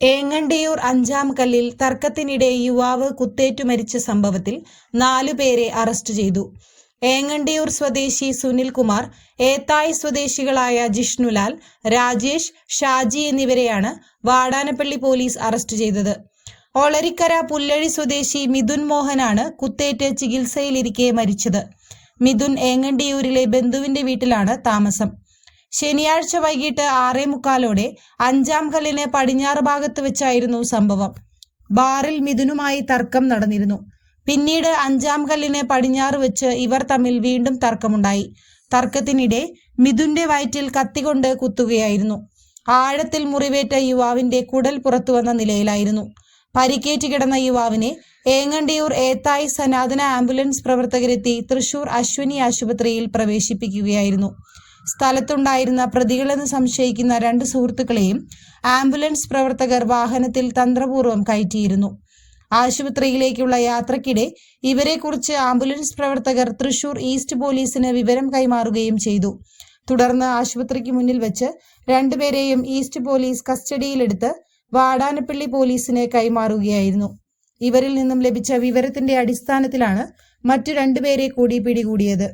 ഏങ്ങണ്ടിയൂർ അഞ്ചാം കല്ലിൽ തർക്കത്തിനിടെ യുവാവ് കുത്തേറ്റു മരിച്ച സംഭവത്തിൽ നാലുപേരെ അറസ്റ്റ് ചെയ്തു. ഏങ്ങണ്ടിയൂർ സ്വദേശി സുനിൽകുമാർ ഏത്തായ് സ്വദേശികളായ ജിഷ്ണുലാൽ രാജേഷ് ഷാജി എന്നിവരെയാണ് വാടാനപ്പള്ളി പോലീസ് അറസ്റ്റ് ചെയ്തത്. ഒളരിക്കര പുല്ലഴി സ്വദേശി മിഥുൻ മോഹനാണ് കുത്തേറ്റ് ചികിത്സയിലിരിക്കെ മരിച്ചത്. മിഥുൻ ഏങ്ങണ്ടിയൂരിലെ ബന്ധുവിന്റെ വീട്ടിലാണ് താമസം. ശനിയാഴ്ച വൈകിട്ട് ആറേ മുക്കാലോടെ അഞ്ചാം കല്ലിന് പടിഞ്ഞാറ് ഭാഗത്ത് വെച്ചായിരുന്നു സംഭവം. ബാറിൽ മിഥുനുമായി തർക്കം നടന്നിരുന്നു. പിന്നീട് അഞ്ചാം കല്ലിന് പടിഞ്ഞാറ് വെച്ച് ഇവർ തമ്മിൽ വീണ്ടും തർക്കമുണ്ടായി. തർക്കത്തിനിടെ മിഥുന്റെ വയറ്റിൽ കത്തികൊണ്ട് കുത്തുകയായിരുന്നു. ആഴത്തിൽ മുറിവേറ്റ യുവാവിന്റെ കുടൽ പുറത്തു വന്ന നിലയിലായിരുന്നു. പരിക്കേറ്റ് കിടന്ന യുവാവിനെ ഏങ്ങണ്ടിയൂർ ഏത്തായി സനാതന ആംബുലൻസ് പ്രവർത്തകരെത്തി തൃശൂർ അശ്വിനി ആശുപത്രിയിൽ പ്രവേശിപ്പിക്കുകയായിരുന്നു. സ്ഥലത്തുണ്ടായിരുന്ന പ്രതികളെന്ന് സംശയിക്കുന്ന രണ്ട് സുഹൃത്തുക്കളെയും ആംബുലൻസ് പ്രവർത്തകർ വാഹനത്തിൽ തന്ത്രപൂർവം കയറ്റിയിരുന്നു. ആശുപത്രിയിലേക്കുള്ള യാത്രക്കിടെ ഇവരെക്കുറിച്ച് ആംബുലൻസ് പ്രവർത്തകർ തൃശൂർ ഈസ്റ്റ് പോലീസിന് വിവരം കൈമാറുകയും ചെയ്തു. തുടർന്ന് ആശുപത്രിക്ക് മുന്നിൽ വെച്ച് രണ്ടുപേരെയും ഈസ്റ്റ് പോലീസ് കസ്റ്റഡിയിലെടുത്ത് വാടാനപ്പള്ളി പോലീസിനെ കൈമാറുകയായിരുന്നു. ഇവരിൽ നിന്നും ലഭിച്ച വിവരത്തിന്റെ അടിസ്ഥാനത്തിലാണ് മറ്റു രണ്ടുപേരെ കൂടി പിടികൂടിയത്.